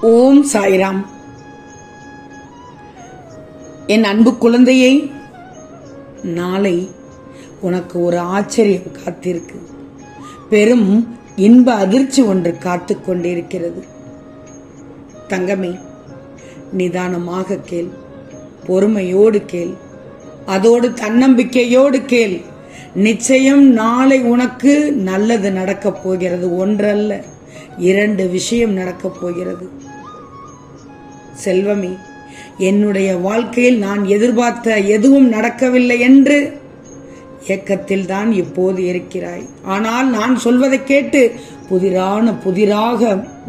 ஓம் சாய்ராம். என் அன்பு குழந்தையை நாளை உனக்கு ஒரு ஆச்சரியம் காத்திருக்கு. பெரும் இன்ப அதிர்ச்சி ஒன்று காத்து கொண்டிருக்கிறது. தங்கமே நிதானமாக கேள் பொறுமையோடு கேள் அதோடு தன்னம்பிக்கையோடு கேள். நிச்சயம் நாளை உனக்கு நல்லது நடக்கப் போகிறது ஒன்றல்ல. இரண்டு விஷயம் நடக்கப் போகிறது. செல்வமே என்னுடைய வாழ்க்கையில் நான் எதிர்பார்த்த எதுவும் நடக்கவில்லை என்று ஏக்கத்தில் தான் இப்போது இருக்கிறாய். ஆனால் நான் சொல்வதை கேட்டு புதிரான புதிராக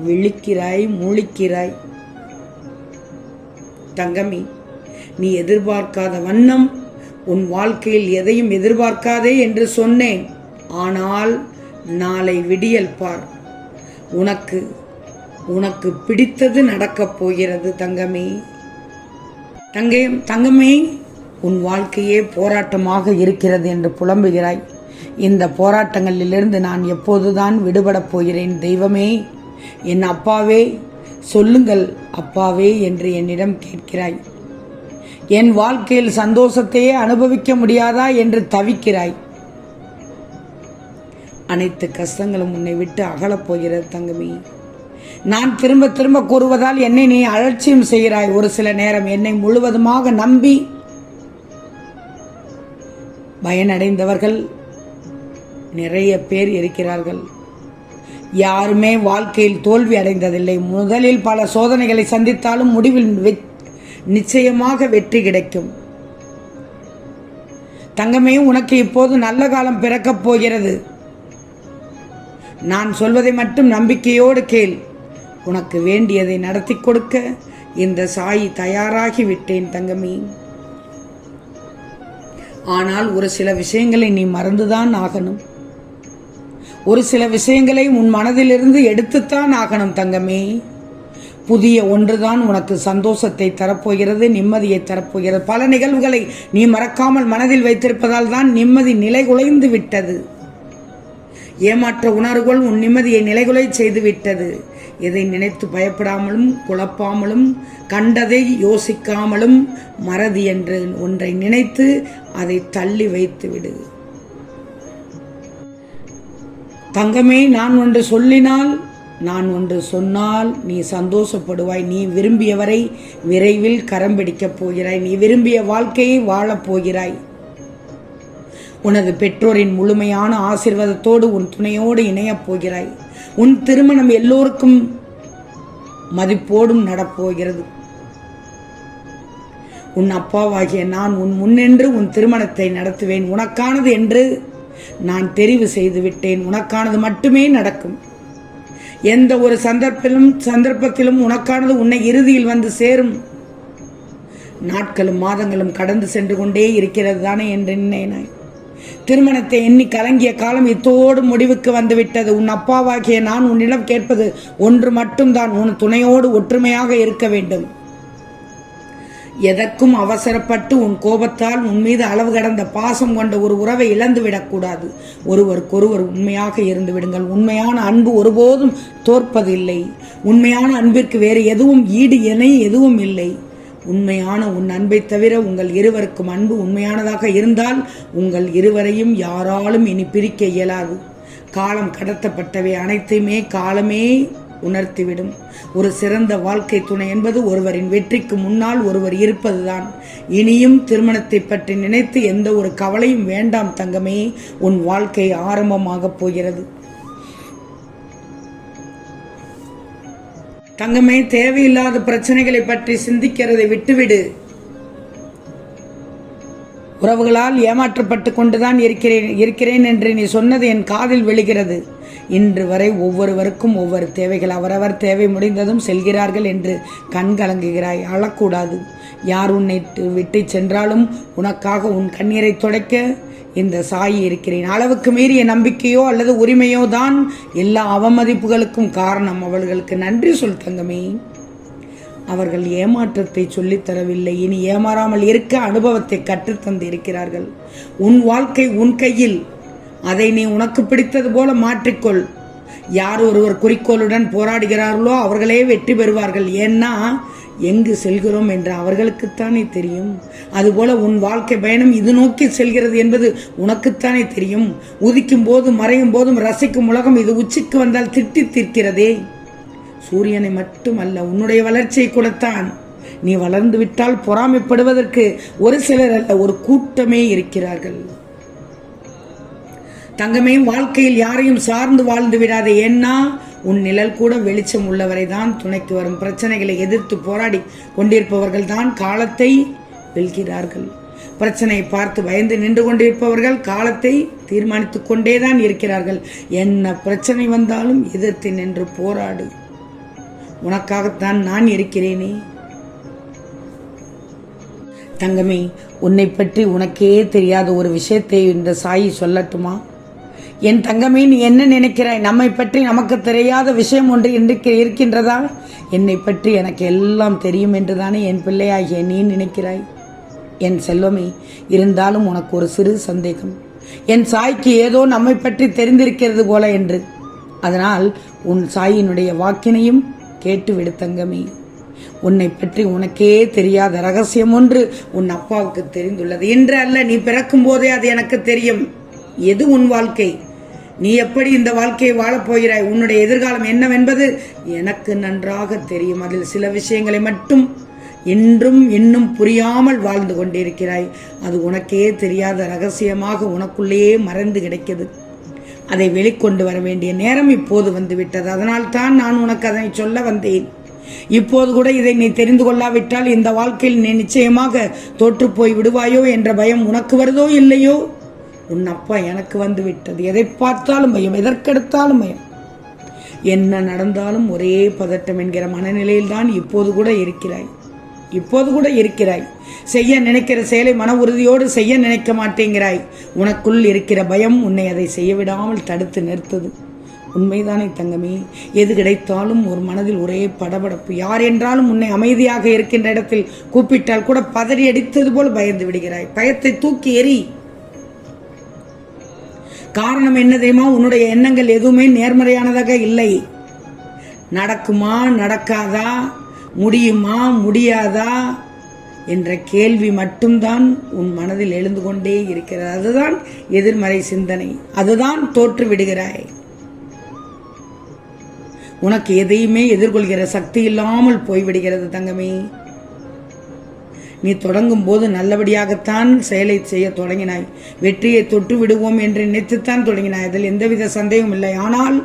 விழிக்கிறாய் முழிக்கிறாய். தங்கமி நீ எதிர்பார்க்காத வண்ணம் உன் வாழ்க்கையில் எதையும் எதிர்பார்க்காதே என்று சொன்னேன். ஆனால் நாளை விடியல் பார். உனக்கு உனக்கு பிடித்தது நடக்கப் போகிறது தங்கமே. தங்கே தங்கமே உன் வாழ்க்கையே போராட்டமாக இருக்கிறது என்று புலம்புகிறாய். இந்த போராட்டங்களிலிருந்து நான் எப்போதுதான் விடுபடப் போகிறேன் தெய்வமே. என் அப்பாவே சொல்லுங்கள் அப்பாவே என்று என்னிடம் கேட்கிறாய். என் வாழ்க்கையில் சந்தோஷத்தையே அனுபவிக்க முடியாதா என்று தவிக்கிறாய். அனைத்து கஷ்டங்களும் உன்னை விட்டு அகலப் போகிறது தங்கமி. நான் திரும்ப திரும்ப கூறுவதால் என்னை நீ அலட்சியம் செய்கிறாய். ஒரு சில நேரம் என்னை முழுவதுமாக நம்பி பயனடைந்தவர்கள் நிறைய பேர் இருக்கிறார்கள். யாருமே வாழ்க்கையில் தோல்வி அடைந்ததில்லை. முதலில் பல சோதனைகளை சந்தித்தாலும் முடிவில் நிச்சயமாக வெற்றி கிடைக்கும். தங்கமே உனக்கு இப்போது நல்ல காலம் பிறக்கப் போகிறது. நான் சொல்வதை மட்டும் நம்பிக்கையோடு கேள். உனக்கு வேண்டியதை நடத்தி கொடுக்க இந்த சாயி தயாராகி விட்டேன் தங்கமி. ஆனால் ஒரு சில விஷயங்களை நீ மறந்துதான் ஆகணும். ஒரு சில விஷயங்களை உன் மனதிலிருந்து எடுத்துத்தான் ஆகணும் தங்கமே. புதிய ஒன்றுதான் உனக்கு சந்தோஷத்தை தரப்போகிறது நிம்மதியை தரப்போகிறது. பல நிகழ்வுகளை நீ மறக்காமல் மனதில் வைத்திருப்பதால் தான் நிம்மதி நிலைகுலைந்து விட்டது. ஏமாற்ற உணர்வுகள் உன் நிம்மதியை நிலைகுலை செய்துவிட்டது. எதை நினைத்து பயப்படாமலும் குழப்பாமலும் கண்டதை யோசிக்காமலும் மறதி என்று ஒன்றை நினைத்து அதை தள்ளி வைத்து விடு தங்கமே நான் ஒன்று சொல்லினால் நான் ஒன்று சொன்னால் நீ சந்தோஷப்படுவாய். நீ விரும்பியவரை விரைவில் கரம் பிடிக்கப் போகிறாய். நீ விரும்பிய வாழ்க்கையை வாழப் போகிறாய். உனது பெற்றோரின் முழுமையான ஆசீர்வாதத்தோடு உன் துணையோடு இணையப் போகிறாய். உன் திருமணம் எல்லோருக்கும் மதிப்போடும் நடப்போகிறது. உன் அப்பாவாகிய நான் உன் முன்னின்று உன் திருமணத்தை நடத்துவேன். உனக்கானது என்று நான் தெரிவு செய்து விட்டேன். உனக்கானது மட்டுமே நடக்கும். எந்த ஒரு சந்தர்ப்பிலும் சந்தர்ப்பத்திலும் உனக்கானது உன்னை இறுதியில் வந்து சேரும். நாட்களும் மாதங்களும் கடந்து சென்று கொண்டே இருக்கிறது தானே என்று நினைனாய் திருமணத்தை எண்ணி கலங்கிய காலம் இத்தோடு முடிவுக்கு வந்துவிட்டது. உன் அப்பாவாகிய நான் உன்னிடம் கேட்பது ஒன்று மட்டும்தான். உன் துணையோடு ஒற்றுமையாக இருக்க வேண்டும். எதற்கும் அவசரப்பட்டு உன் கோபத்தால் உன் மீது அளவு கடந்த பாசம் கொண்ட ஒரு உறவை இழந்து விடக்கூடாது. ஒருவருக்கொருவர் உண்மையாக இருந்து விடுங்கள். உண்மையான அன்பு ஒருபோதும் தோற்பதில்லை. உண்மையான அன்பிற்கு வேறு எதுவும் ஈடு இணை எதுவும் இல்லை. உண்மையான உன் அன்பை தவிர உங்கள் இருவருக்கும் அன்பு உண்மையானதாக இருந்தால் உங்கள் இருவரையும் யாராலும் இனி பிரிக்க இயலாது. காலம் கடத்தப்பட்டவை அனைத்தையுமே காலமே உணர்த்திவிடும். ஒரு சிறந்த வாழ்க்கை துணை என்பது ஒருவரின் வெற்றிக்கு முன்னால் ஒருவர் இருப்பதுதான். இனியும் திருமணத்தை பற்றி நினைத்து எந்த ஒரு கவலையும் வேண்டாம் தங்கமே. உன் வாழ்க்கை ஆரம்பமாகப் போகிறது. தங்கமே தேவையில்லாத பிரச்சனைகளை பற்றி சிந்திக்கிறதை விட்டுவிடு. உறவுகளால் ஏமாற்றப்பட்டு கொண்டுதான் இருக்கிறேன் இருக்கிறேன் என்று நீ சொன்னது என் காதில் விழுகிறது. இன்று வரை ஒவ்வொருவருக்கும் ஒவ்வொரு தேவைகள் அவரவர் தேவை முடிந்ததும் செல்கிறார்கள் என்று கண் கலங்குகிறாய் அழக்கூடாது. யார் உன்னை விட்டு சென்றாலும் உனக்காக உன் கண்ணீரை துடைக்க இந்த சாயி இருக்கிறேன். அளவுக்கு மீறிய நம்பிக்கையோ அல்லது உரிமையோ தான் எல்லா அவமதிப்புகளுக்கும் காரணம். அவர்களுக்கு நன்றி சொல் தங்கமே. அவர்கள் ஏமாற்றத்தை சொல்லித் தரவில்லை. இனி ஏமாறாமல் இருக்க அனுபவத்தை கற்றுத்தந்து இருக்கிறார்கள் உன் வாழ்க்கை உன் கையில். அதை நீ உனக்கு பிடித்தது போல மாற்றிக்கொள். யார் ஒருவர் குறிக்கோளுடன் போராடுகிறார்களோ அவர்களே வெற்றி பெறுவார்கள். ஏன்னா எங்கு செல்கிறோம் என்று அவர்களுக்குத்தானே தெரியும். அதுபோல உன் வாழ்க்கை பயணம் இது நோக்கி செல்கிறது என்பது உனக்குத்தானே தெரியும். உதிக்கும் போதும் மறையும் போதும் ரசிக்கும் உலகம் இது உச்சிக்கு வந்தால் திட்டி தீர்க்கிறதே. சூரியனை மட்டுமல்ல உன்னுடைய வளர்ச்சியை கூடத்தான். நீ வளர்ந்து விட்டால் பொறாமைப்படுவதற்கு ஒரு சிலர் அல்ல ஒரு கூட்டமே இருக்கிறார்கள். தங்கமே வாழ்க்கையில் யாரையும் சார்ந்து வாழ்ந்து விடாதே. ஏன்னா உன் நிழல் கூட வெளிச்சம் உள்ளவரை தான் துணைக்கு வரும். பிரச்சனைகளை எதிர்த்து போராடி கொண்டிருப்பவர்கள் தான் காலத்தை வெல்கிறார்கள். பிரச்சனையை பார்த்து பயந்து நின்று கொண்டிருப்பவர்கள் காலத்தை தீர்மானித்துக் கொண்டேதான் இருக்கிறார்கள். என்ன பிரச்சனை வந்தாலும் எதிர்த்து நின்று போராடு. உனக்காகத்தான் நான் இருக்கிறேனே. தங்கமே உன்னை பற்றி உனக்கே தெரியாத ஒரு விஷயத்தை இந்த சாயி சொல்லட்டுமா? என் தங்கமே நீ என்ன நினைக்கிறாய்? நம்மை பற்றி நமக்கு தெரியாத விஷயம் ஒன்று இன்றைக்கு இருக்கின்றதா? என்னை பற்றி எனக்கு எல்லாம் தெரியும் என்றுதானே என் பிள்ளையாகிய நீ நினைக்கிறாய்? என் செல்வமே இருந்தாலும் உனக்கு ஒரு சிறு சந்தேகம். என் சாய்க்கு ஏதோ நம்மை பற்றி தெரிந்திருக்கிறது போல என்று. அதனால் உன் சாயினுடைய வாக்கினையும் கேட்டுவிடு தங்கமே. உன்னை பற்றி உனக்கே தெரியாத ரகசியம் ஒன்று உன் அப்பாவுக்கு தெரிந்துள்ளது. என்று அல்ல நீ பிறக்கும் போதே அது எனக்கு தெரியும். எது உன் வாழ்க்கை? நீ எப்படி இந்த வாழ்க்கையை வாழப்போகிறாய் உன்னுடைய எதிர்காலம் என்னவென்பது எனக்கு நன்றாக தெரியும். அதில் சில விஷயங்களை மட்டும் இன்றும் இன்னும் புரியாமல் வாழ்ந்து கொண்டிருக்கிறாய். அது உனக்கே தெரியாத ரகசியமாக உனக்குள்ளேயே மறைந்து கிடைக்கிறது. அதை வெளிக்கொண்டு வர வேண்டிய நேரம் இப்போது வந்துவிட்டது அதனால் தான் நான் உனக்கு அதனை சொல்ல வந்தேன். இப்போது கூட இதை நீ தெரிந்து கொள்ளாவிட்டால் இந்த வாழ்க்கையில் நீ நிச்சயமாக தோற்றுப்போய் விடுவாயோ என்ற பயம் உனக்கு வருதோ இல்லையோ? உன் அப்பா எனக்கு வந்து விட்டது. எதை பார்த்தாலும் பயம் எதற்கெடுத்தாலும் பயம். என்ன நடந்தாலும் ஒரே பதட்டம் என்கிற மனநிலையில்தான் இப்போது கூட இருக்கிறாய். இப்போது கூட இருக்கிறாய். செய்ய நினைக்கிற செயலை மன உறுதியோடு செய்ய நினைக்க மாட்டேங்கிறாய். உனக்குள் இருக்கிற பயம் உன்னை அதை செய்ய விடாமல் தடுத்து நிறுத்தது. உண்மைதானே தங்கமே. எது கிடைத்தாலும் ஒரு மனதில் ஒரே படபடப்பு. யார் என்றாலும் உன்னை அமைதியாக இருக்கின்ற இடத்தில் கூப்பிட்டால் கூட பதறி அடித்தது போல் பயந்து விடுகிறாய். பயத்தை தூக்கி எறி காரணம் என்ன தெரியுமா? உன்னுடைய எண்ணங்கள் எதுவுமே நேர்மறையானதாக இல்லை. நடக்குமா நடக்காதா? முடியுமா முடியாதா? என்ற கேள்வி மட்டும்தான் உன் மனதில் எழுந்து கொண்டே இருக்கிறது. அதுதான் எதிர்மறை சிந்தனை. அதுதான் தோற்று விடுகிறாய். உனக்கு எதையுமே எதிர்கொள்கிற சக்தி இல்லாமல் போய்விடுகிறது தங்கமே. நீ தொடங்கும் போது நல்லபடியாகத்தான் செயலை செய்ய தொடங்கினாய். வெற்றியை தொட்டு விடுவோம் என்று நினைத்துத்தான் தொடங்கினாய். அதில் எந்தவித சந்தேகமும் இல்லை. ஆனால்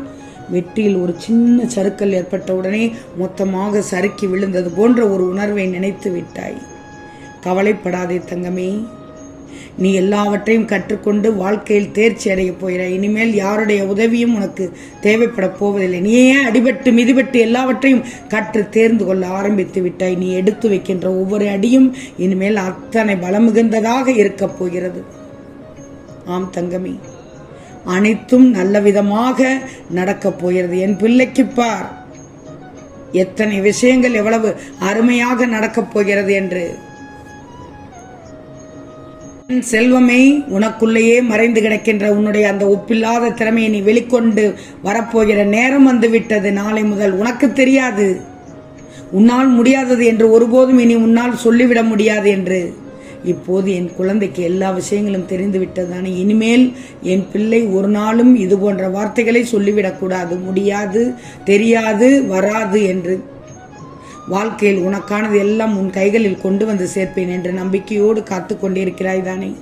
வெற்றியில் ஒரு சின்ன சறுக்கல் ஏற்பட்டவுடனே மொத்தமாக சறுக்கி விழுந்தது போன்ற ஒரு உணர்வை நினைத்து விட்டாய். கவலைப்படாதே தங்கமே. நீ எல்லாவற்றையும் கற்றுக்கொண்டு வாழ்க்கையில் தேர்ச்சி அடையப் போகிறாய். இனிமேல் யாருடைய உதவியும் உனக்கு தேவைப்பட போவதில்லை. நீ ஏன் அடிபட்டு மிதிபட்டு எல்லாவற்றையும் கற்று தேர்ந்து கொள்ள ஆரம்பித்து விட்டாய்? நீ எடுத்து வைக்கின்ற ஒவ்வொரு அடியும் இனிமேல் அத்தனை பலம் மிகுந்ததாக இருக்கப் போகிறது. ஆம் தங்கமி அனைத்தும் நல்ல விதமாக நடக்கப் போகிறது. என் பிள்ளைக்கு பார் எத்தனை விஷயங்கள் எவ்வளவு அருமையாக நடக்கப் போகிறது என்று. செல்வமே உனக்குள்ளேயே மறைந்து கிடக்கின்ற உன்னுடைய அந்த ஒப்பில்லாத திறமையை நீ வெளிக்கொண்டு வரப்போகிற நேரம் வந்துவிட்டது. நாளை முதல் உனக்கு தெரியாது. உன்னால் முடியாதது என்று ஒருபோதும் இனி உன்னால் சொல்லிவிட முடியாது என்று. இப்போது என் குழந்தைக்கு எல்லா விஷயங்களும் தெரிந்து விட்டதானே இனிமேல் என் பிள்ளை ஒரு நாளும் இது போன்ற வார்த்தைகளை சொல்லிவிடக்கூடாது. முடியாது தெரியாது வராது என்று வாழ்க்கையில் உனக்கானது எல்லாம் உன் கைகளில் கொண்டு வந்து சேர்ப்பேன் என்ற நம்பிக்கையோடு காத்து கொண்டிருக்கிறாய் தானே?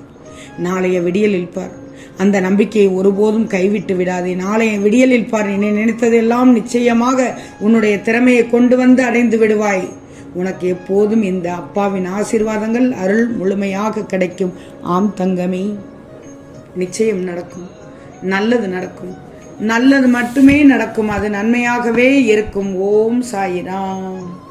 நாளைய விடியலில் பார். அந்த நம்பிக்கையை ஒருபோதும் கைவிட்டு விடாதே. நாளைய விடியலில் பார். என்னை நினைத்ததெல்லாம் நிச்சயமாக உன்னுடைய திறமையை கொண்டு வந்து அடைந்து விடுவாய். உனக்கு எப்போதும் இந்த அப்பாவின் ஆசீர்வாதங்கள் அருள் முழுமையாக கிடைக்கும். ஆம் தங்கமே. நிச்சயம் நடக்கும். நல்லது நடக்கும். நல்லது மட்டுமே நடக்கும். அது நன்மையாகவே இருக்கும். ஓம் சாயிராம்.